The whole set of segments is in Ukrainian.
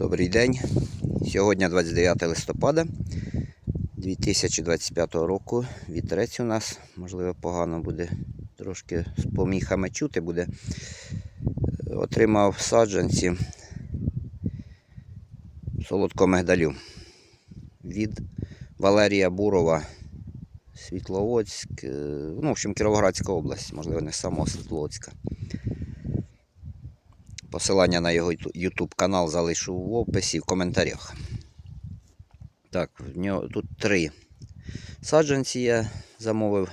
Добрий день. Сьогодні 29 листопада 2025 року. Вітерець у нас, можливо, погано буде, трошки з поміхами чути буде. Отримав саджанці солодкого мигдалю від Валерія Бурова, Світловодськ, е, ну, в общем, Кіровоградська область, можливо, не само Світловодська. Посилання на його YouTube канал залишу в описі в коментарях. Так, в нього тут три саджанці я замовив.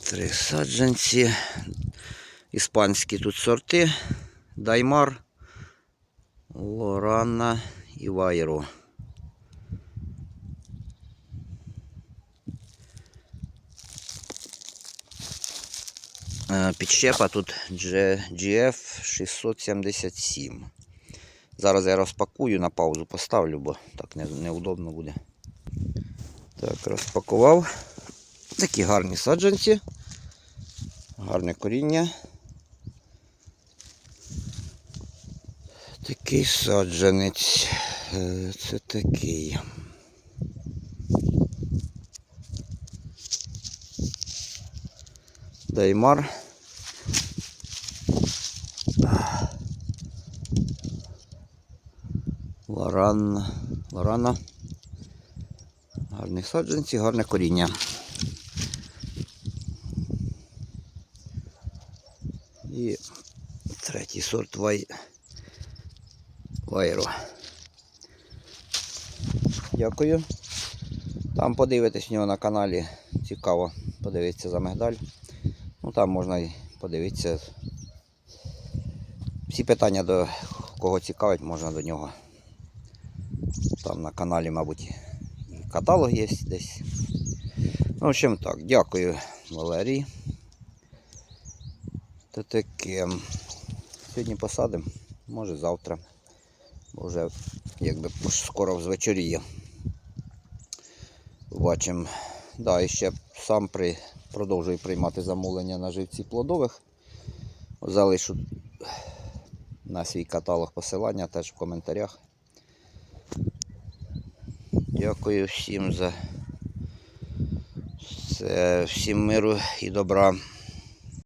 Три саджанці. Іспанські тут сорти. Даймар, Лорана і Вайро. Підщепа тут GF 677. Зараз я розпакую на паузу поставлю, бо так неудобно буде. Так, розпакував. Такі гарні саджанці. Гарне коріння. Такий саджанець. Е, Це такий. Даймар. Лоран. Лорана. Гарні саджанці, гарне коріння. І третій сорт вай... вайро. Дякую. Там подивитись в нього на каналі. Цікаво подивитися за мигдаль. Там можна і подивитися. Всі питання до кого цікавить, можна до нього. Там на каналі, мабуть, і каталог є десь. Ну, в общем так, дякую, Валерій. То таке. Сьогодні посадимо, може завтра. Бо вже якби скоро звечоріє. Бачимо. Да, і ще сам при, продовжую приймати замовлення на живці плодових. Залишу на свій каталог посилання теж в коментарях. Дякую всім за все, всім миру і добра.